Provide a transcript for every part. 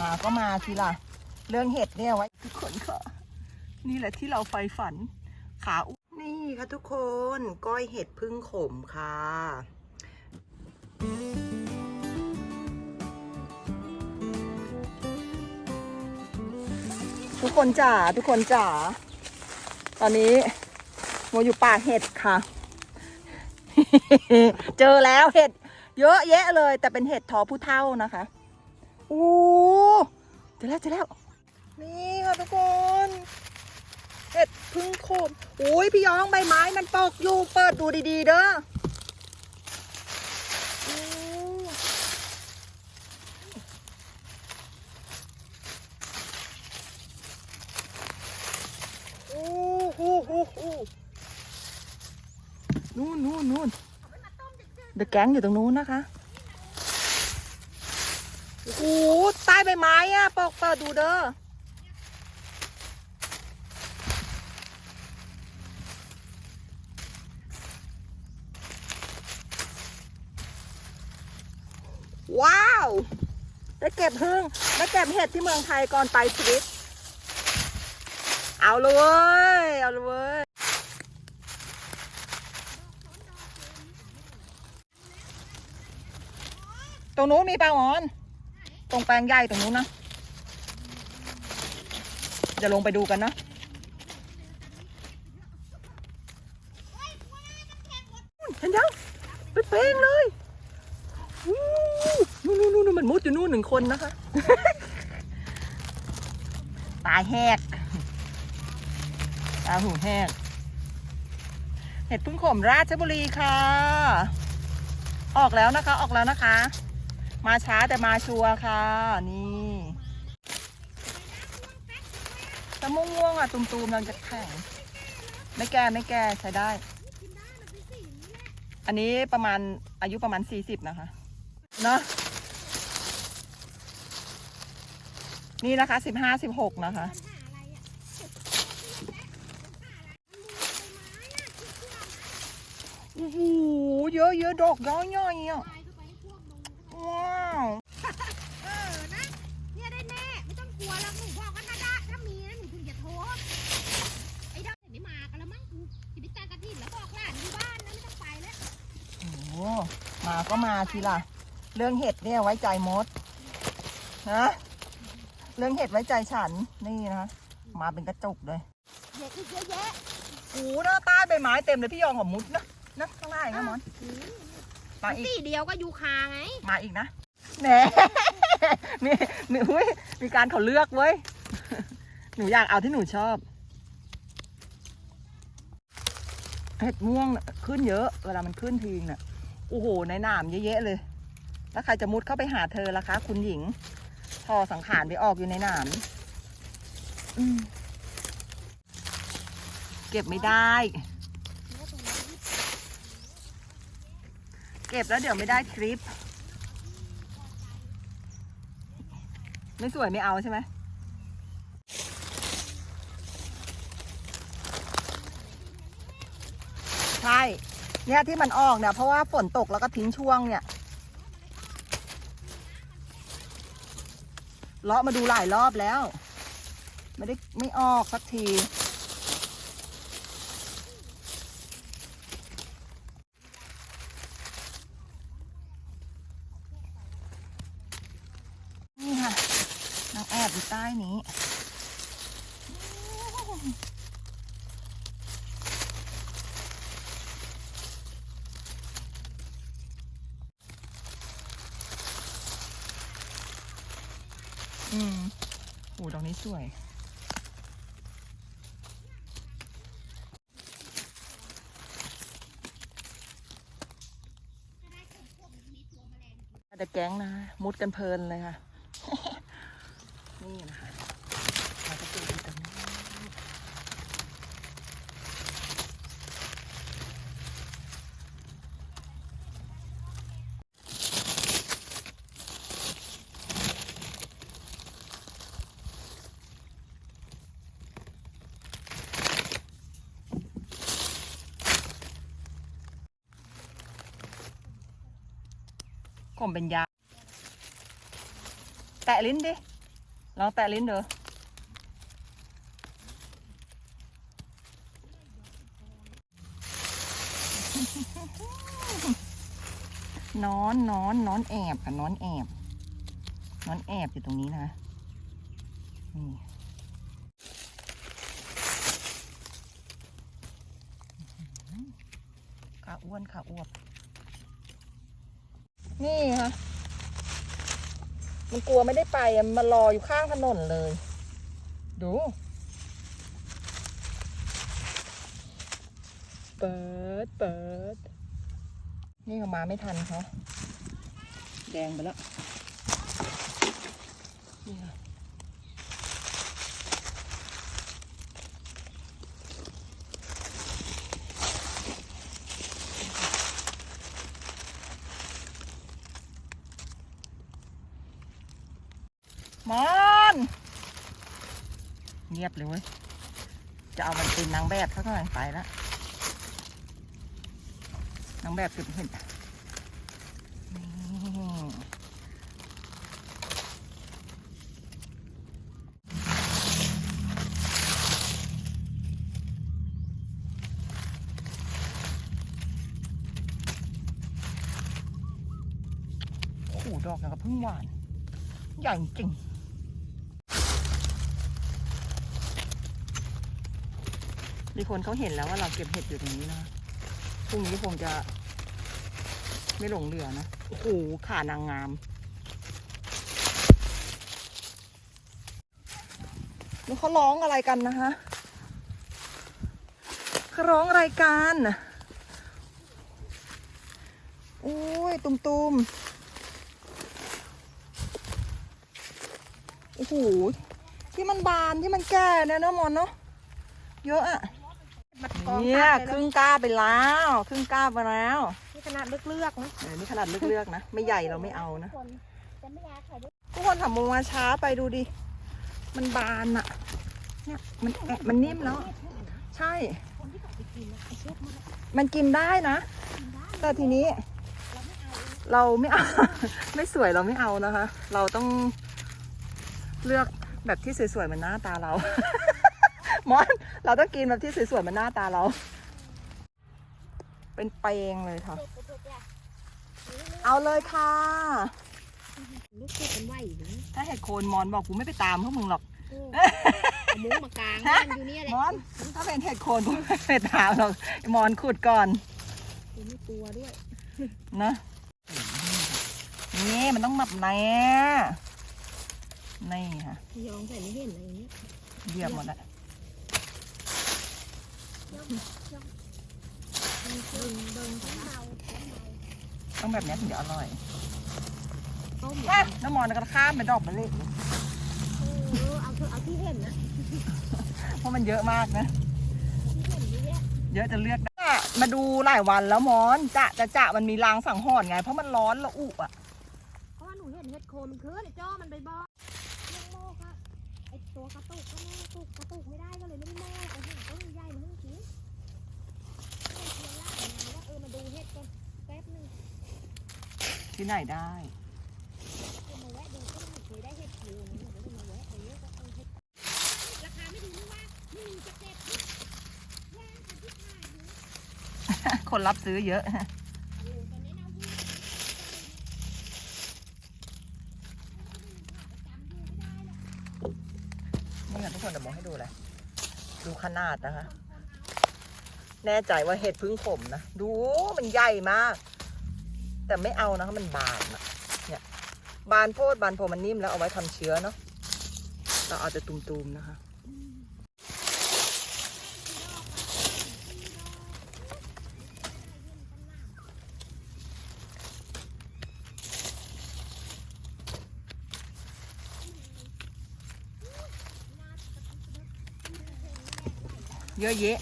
มาก็มาทีละเรื่องเห็ดเนี่ยไว้ ทุกคนค่ะนี่แหละที่เราไฟฝัน ขาอุนี่ค่ะทุกคนก้อยเห็ดพึ่งขมค่ะทุกคนจ๋าทุกคนจ๋าตอนนี้โมอยู่ป่าเห็ดค่ะ เจอแล้วเห็ด เยอะแยะเลย แต่เป็นเห็ดทอผู้เท่านะคะ อู้เจอแล้วเจอแล้ว นี่ค่ะทุกคนเห็ดพึ่งโคมอุ้ยพี่ยองใบไม้มันตกอยู่เปิดดูดีๆเด้ออู้อู้หูหูหูนู่นนู่นนู่นเดอะแก๊งอยู่ตรงนู้นนะคะ โอ้โหใต้ใบไม้อะปอกเปิดดูเด้อว้าว ได้เก็บพึ่งได้เก็บเห็ดที่เมืองไทยก่อนไปทริปเอาเลยเอาเลยเว้ยตรงนู้นมีปลาหมอน ตรงแปลงใหญ่ตรงนู้นนะจะลงไปดูกันนะเห็นยังเป็นเป้งเลยนู่นนู่นนู่นมันมุดอยู่นู่นหนึ่งคนนะคะตาแหกตาหูแหกเห็ดพึ่งขมราชบุรีค่ะ ออกแล้วนะคะ ออกแล้วนะคะ มาช้าแต่มาชัวร์ค่ะ นี่ตะม่วงม่วงๆอะ ตุ่มๆมันจะแข็ง ไม่แก่ไม่แก่ใช้ได้ อันนี้ประมาณอายุประมาณสี่สิบนะคะ เนอะนี่นะคะสิบห้าสิบหกนะคะโอ้โหเยอะเยอะดอกย้อยย่อยๆอะ ว้าวเออนะ เนี่ยได้แน่ไม่ต้องกลัวแล้วหนูบอกว่าถ้าได้ถ้ามีนะหนูถึงจะโทรไอ้ดอกไม่มากันแล้วมั้งกูจะไปจัดกระถิ่นแล้วบอกหลานอยู่บ้านนะไม่ต้องไปแล้วโอ้โหมาก็มาทีละเรื่องเห็ดเนี่ยไว้ใจมดนะเรื่องเห็ดไว้ใจฉันนี่นะมาเป็นกระจุกเลยเด็กอีกเยอะแยะโอ้โหหน้าใต้ใบไม้เต็มเลยพี่ยองของมุดนะนะข้างหน้าอีกนะมอน มาอีกตีเดียวก็ยูคาไง มาอีกนะแหนมีมีอุ้ยมีการเขาเลือกเว้ย หนูอยากเอาที่หนูชอบเห็ดม่วงน่ะขึ้นเยอะ เวลามันขึ้นทีน่ะโอ้โห ในหนามเยอะๆเลย แล้วใครจะมุดเข้าไปหาเธอล่ะคะ คุณหญิง พอสังขารไปออกอยู่ในหนามอืมเก็บไม่ได้ เก็บแล้วเดี๋ยวไม่ได้ทริป ไม่สวยไม่เอาใช่ไหมใช่ เนี่ยที่มันออกเนี่ยเพราะว่าฝนตกแล้วก็ทิ้งช่วงเนี่ยเลาะมาดูหลายรอบแล้ว ไม่ได้ไม่ออกสักที นี่ค่ะนางแอ บอยู่ใต้นี้ อืมโอ้ดอกนี้สวยแต่แก๊งนะ มุดกันเพลินเลยค่ะ นี่นะคะเราจะเจอกันตรงนี้ผมเป็นยา แตะลิ้นดิ ลองแตะลิ้นเด้อนอนนอนนอนแอบค่ะนอนแอบนอนแอบอยู่ตรงนี้นะนี่ขาอ้วนขาอวบนี่ค่ะ มันกลัวไม่ได้ไปมันมารออยู่ข้างถนนเลย ดูเปิดเปิด นี่เขามาไม่ทันเขาแดงไปแล้วนี่ค่ะมอนเงียบเลยเว้ย จะเอามันเป็นนางแบบเขาก็ไปแล้วนางแบบเก็บเห็ดนี่ดอกอย่างกับพึ่งหวาน ใหญ่จริง มีคนเขาเห็นแล้วว่าเราเก็บเห็ดอยู่ตรงนี้นะพรุ่งนี้คงจะ ไม่หลงเหลือนะโอ้โหขานางงาม แล้วเขาร้องอะไรกันนะคะเขาร้องอะไรกันโอ้ย ตุมๆโอ้โหที่มันบานที่มันแก่เนี่ยเนาะมอนเนาะเยอะอะ มัดกองเนี่ยกันครึ่งก้าไปแล้ว ครึ่งก้าไปแล้ว นี่ขนาดเลือกๆนะเออนี่ขนาดเลือกๆนะ ไม่ใหญ่เราไม่เอานะคนจะไม่อยากใครได้ทุกคนทำมมาช้าไปดูดิ มันบานอะเนี่ยมันแอะมันนิ่มแล้ว ใช่คนที่เขาไปกินนะไอ้เชฟมันมันกินได้นะกินได้แต่ทีนี้เราไม่เอาเราไม่เอา ไม่สวยเราไม่เอานะคะ เราต้องเลือกแบบที่สวยๆเหมันหน้าตาเรา มอน เราต้องกินแบบที่สวยๆเหมันหน้าตาเรา เป็นเปงเลยค่ะเด็กเด็กๆอะเอาเลยค่ะลูกเด็กกันไหวอยู่นะถ้าเห็ดโคนมอนบอกกูไม่ไปตามพวกมึงหรอกเออเอามุ้งมากางบ้านอยู่เนี่ยแหละมอนถ้าเป็นเห็ดโคนกูไม่ไปตามหรอกไอ้มอนขุดก่อนกูไม่กลัวด้วยนะนี่มันต้องหมับแน่นี่ค่ะยองใส่ไม่เห็นอะไรอย่างเงี้ยเยียบหมดแล้ว เบิ่งเบิ่งของเรา ต้องแบบนี้ถึงจะอร่อยต้มอะน้ำมอนก็ข้ามไปดอกมะเล็กเออเอาเถอะเอาที่เห็นนะ เพราะมันเยอะมากนะที่เห็นเยอะแยะเยอะจะเลือกได้มาดูหลายวันแล้วมอนจะจะจะมันมีรางสังหรณ์ไง เพราะมันร้อนละอุอะเพราะว่าหนูเห็นเห็ดโคนมันคือไอ้จ้อมันไปบอกเรื่องโมกอะไอ้ตัวกระตุกก็แม่ตุกกระตุกไม่ได้ก็เลยไม่ได้แม่เอาเห็ดต้นใหญ่มาให้มันกินเออเพียงล่างมาว่าเออมาดูเห็ดก่อนแป๊บนึง ที่ไหนได้ คนรับซื้อเยอะโอ้ตอนนี้นะพี่ประจำดูไม่ได้หรอนี่ค่ะทุกคนเดี๋ยวมองให้ดูเลยดูขนาดนะคะ แน่ใจว่าเห็ดพึ่งขมนะ ดูมันใหญ่มาก แต่ไม่เอานะคะมันบานอะเนี่ยบานโพดบานโพมันนิ่มแล้วเอาไว้ทำเชื้อเนาะเราเอาแต่ตุ่มๆนะคะเยอะแยะ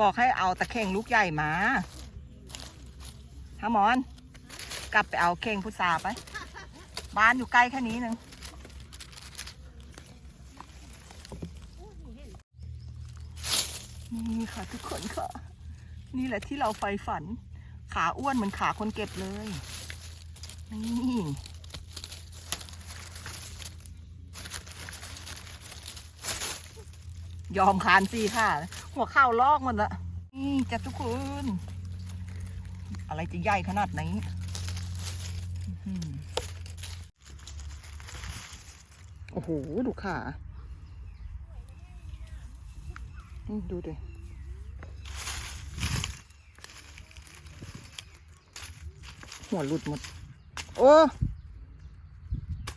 บอกให้เอาตะเข่งลูกใหญ่มาฮะมอน กลับไปเอาเข่งพุทราไป บ้านอยู่ใกล้แค่นี้นึงนี่ค่ะทุกคนค่ะ นี่แหละที่เราใฝ่ฝัน ขาอ้วนเหมือนขาคนเก็บเลย นี่ยอมคานสิค่ะ หัวข่าวลอกหมดละนี่จ้ะทุกคน อะไรจะใหญ่ขนาดไหนโอ้โห ดูขาดูดิหัวหลุดหมด โอ้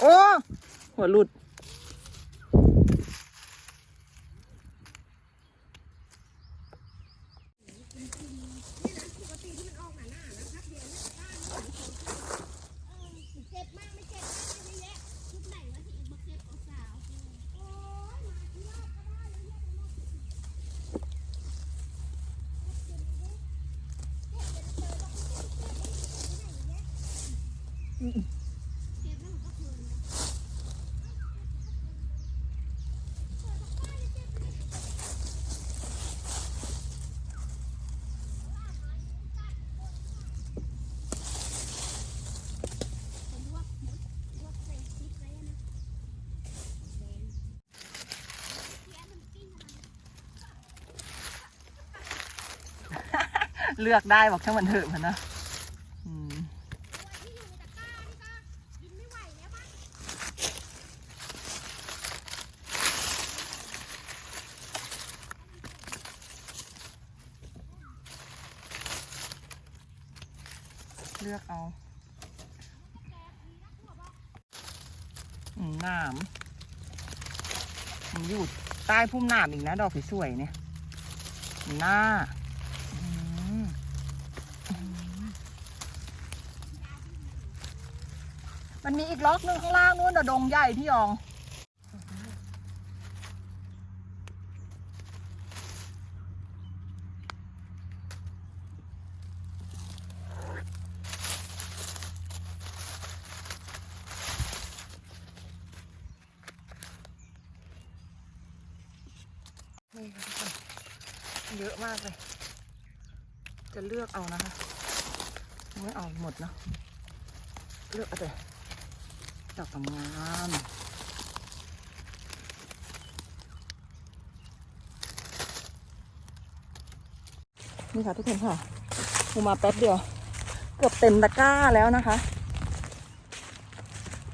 โอ้ หัวหลุด เจ็บมากไม่เจ็บมากไม่เยอะชุดไหนวะที่มาเก็บเอาสาวโอ้ยมาที่รอบก็ได้เลยเนี่ยไปหมดเจ็บแล้วมันก็เพลินนะผมลวกหมดลวกใส่พริกไว้นะแดงเสียมันกิ้งอะไร เลือกได้บอกช่างมันเถอะมันนะอืมตัวที่อยู่ในตะเลือกเอาหนามมันอยู่ใต้พุ่มหนามอีกนะ ดอกสวยๆเนี่ยหน้าอืมอืม มันมีอีกล็อกนึงข้างล่างนู้นนะดงใหญ่ที่ยอง นี่ค่ะทุกคนเยอะมากเลย จะเลือกเอานะคะ ไม่เอาหมดนะเลือกเอาแต่ ดอกงามๆนี่ค่ะทุกคนค่ะกูมาแป๊บเดียว เกือบเต็มตะกร้าแล้วนะคะ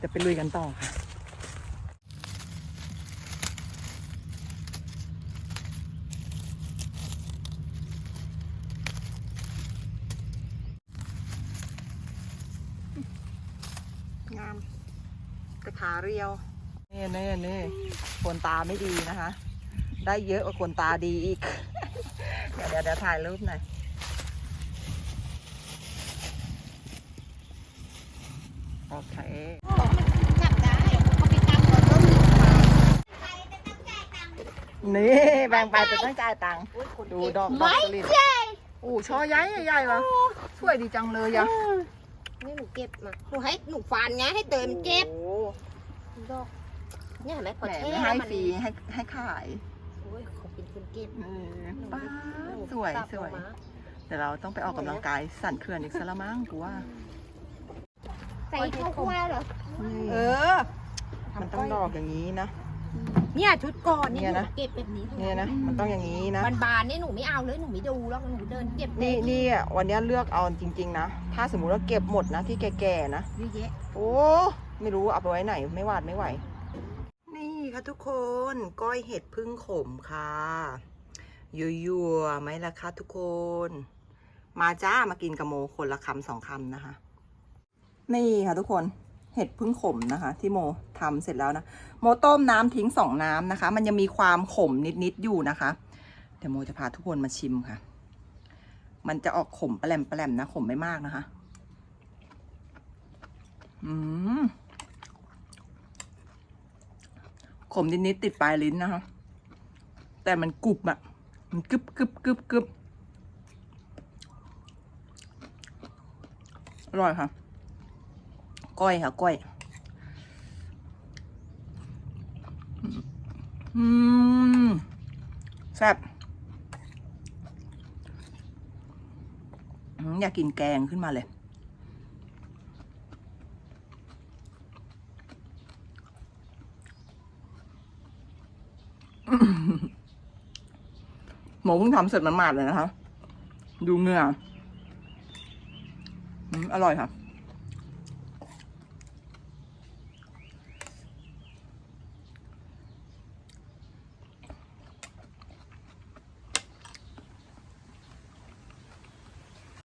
จะไปลุยกันต่อค่ะงาม แต่ขาเรียวนี่นี่นี่คนตาไม่ดีนะคะ ได้เยอะกว่าคนตาดีอีก เดี๋ยวเดี๋ยวเดี๋ยวถ่ายรูปหน่อยโอเคจับได้เขาไปตั้งรถแล้วมีใครจะต้องจ่ายตังค์นี่แบ่งไปแต่ต้องจ่ายตังค์ดูดอกดอกสลิดใช่อู้ช่อใหญ่ใหญ่ๆวะสวยดีจังเลยอะ นี่หนูเก็บมาหนูให้หนูฟันไงให้เตยมันเจ็บโอ้ดอกเนี่ยเห็นไหมพอแหมเท่ไม่ให้มันฟรีให้ให้ขาย โอ้ยเขาเป็นคนเก็บเออป้าดสวยสวยเดี๋ยวเราต้องไปออกกำลังกายสั่นเขื่อนอีกสละมั้งกูว่าใส่ข้าวคั่วเหรอ เออ มันต้องดอกอย่างนี้นะ เนี่ยชุดก่อนนี่เนี่ยหนูนะเก็บแบบนี้เนี่ยนะมันต้องอย่างนี้นะบานบานๆนี่หนูไม่เอาเลยหนูไม่ดูแล้วหนูเดินเก็บนี่นี่อะวันนี้เลือกเอาจริง ๆ นะ ถ้าสมมุติว่าเก็บหมดนะที่แก่ๆนะ เยอะแยะโอ้ ไม่รู้เอาไปไว้ไหน ไม่หวาดไม่ไหว นี่ค่ะทุกคนก้อยเห็ดพึ่งขมค่ะยัวๆไหมล่ะคะทุกคน มาจ้ามากินกับโมคนละคำสองคำนะคะ นี่ค่ะทุกคน เห็ดพึ่งขมนะคะ ที่โมทำเสร็จแล้วนะ โมต้มน้ำทิ้งสองน้ำนะคะ มันยังมีความขมนิดๆอยู่นะคะ เดี๋ยวโมจะพาทุกคนมาชิมค่ะ มันจะออกขมแปลมแปลมๆนะขมไม่มากนะคะ อืมขมนิดๆติดปลายลิ้นนะคะ แต่มันกรุบอะมันกึบกึบกึบกึบอร่อยค่ะ ก้อยค่ะก้อย อืมแซ่บอยากกินแกงขึ้นมาเลย หมูเพิ่งทำเสร็จมันหมาดเลยนะคะ ดูเนื้ออร่อยค่ะ